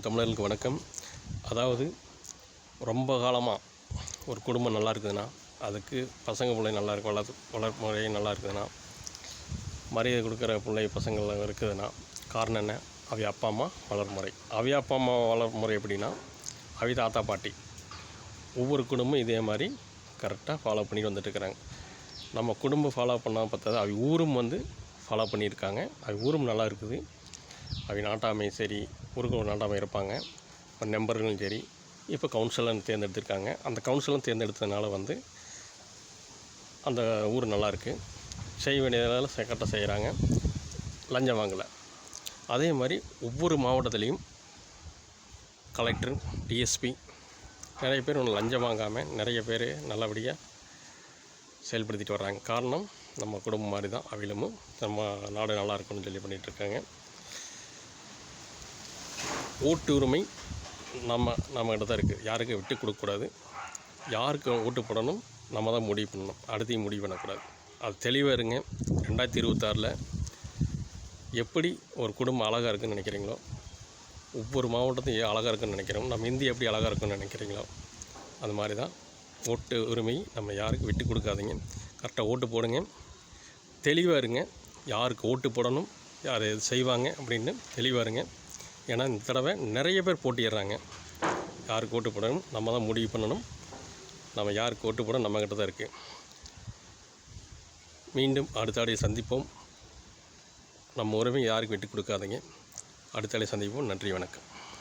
தமிழர்களுக்கு வணக்கம். அதாவது ரொம்ப காலமாக ஒரு குடும்பம் நல்லா இருக்குதுன்னா அதுக்கு பசங்க பிள்ளை நல்லா இருக்கு வளர் வளர்ப்பு முறை நல்லா இருக்குதுன்னா மரியாதை கொடுக்குற பிள்ளை பசங்கள் இருக்குதுன்னா காரணம் என்ன? அவைய அப்பா அம்மா வளர்முறை முறை. அவைய அப்பா அம்மா வளர்முறை எப்படின்னா அவி தாத்தா பாட்டி. ஒவ்வொரு குடும்பம் இதே மாதிரி கரெக்டாக ஃபாலோ பண்ணிட்டு வந்துட்டுருக்குறாங்க நம்ம குடும்பம் ஃபாலோ பண்ணால் பார்த்தா அவை ஊரும் வந்து ஃபாலோ பண்ணியிருக்காங்க. அவை ஊரும் நல்லா இருக்குது. அவை நாட்டாமை சரி ஊருக்கு நாட்டாமை இருப்பாங்க. இப்போ நம்பர்களும் சரி இப்போ கவுன்சிலர்னு தேர்ந்தெடுத்திருக்காங்க. அந்த கவுன்சிலும் தேர்ந்தெடுத்ததுனால வந்து அந்த ஊர் நல்லாயிருக்கு. செய்ய வேண்டியதெல்லாம் கரெக்டாக செய்கிறாங்க லஞ்சம் வாங்கலை. அதே மாதிரி ஒவ்வொரு மாவட்டத்துலேயும் கலெக்டர் டிஎஸ்பி நிறைய பேர் ஒன்று லஞ்சம் வாங்காமல் நிறைய பேர் நல்லபடியாக செயல்படுத்திட்டு வர்றாங்க. காரணம் நம்ம குடும்பம் மாதிரி தான். அவிலமும் நம்ம நாடு நல்லா இருக்கணும்னு சொல்லி பண்ணிகிட்ருக்காங்க ஓட்டு உரிமை நம்ம நம்மக்கிட்ட தான் இருக்குது யாருக்கும் விட்டு கொடுக்கக்கூடாது. யாருக்கு ஓட்டு போடணும் நம்ம தான் முடிவு பண்ணணும். அடுத்தையும் முடிவு பண்ணக்கூடாது. அது தெளிவாக இருங்க. ரெண்டாயிரத்தி இருபத்தாறில் எப்படி ஒரு குடும்பம் அழகாக இருக்குன்னு நினைக்கிறீங்களோ ஒவ்வொரு மாவட்டத்தையும் அழகாக இருக்குன்னு நினைக்கிறோம். நம்ம இந்தியா எப்படி அழகாக இருக்குன்னு நினைக்கிறீங்களோ அது மாதிரி தான் ஓட்டு உரிமை நம்ம யாருக்கும் விட்டு கொடுக்காதீங்க. கரெக்டாக ஓட்டு போடுங்க. தெளிவாக இருங்க. யாருக்கு ஓட்டு போடணும் யார் செய்வாங்க அப்படின்னு தெளிவாக இருங்க. ஏன்னா இந்த தடவை நிறைய பேர் போட்டிடுறாங்க யாருக்கு ஓட்டு போடணும் நம்ம தான் முடிவு பண்ணணும். நம்ம யாருக்கு ஓட்டு போட நம்மக்கிட்ட தான் இருக்குது மீண்டும் அடுத்த ஆடியை சந்திப்போம். நம்ம உறவையும் யாருக்கு விட்டு கொடுக்காதீங்க. அடுத்த ஆடியை சந்திப்போம். நன்றி வணக்கம்.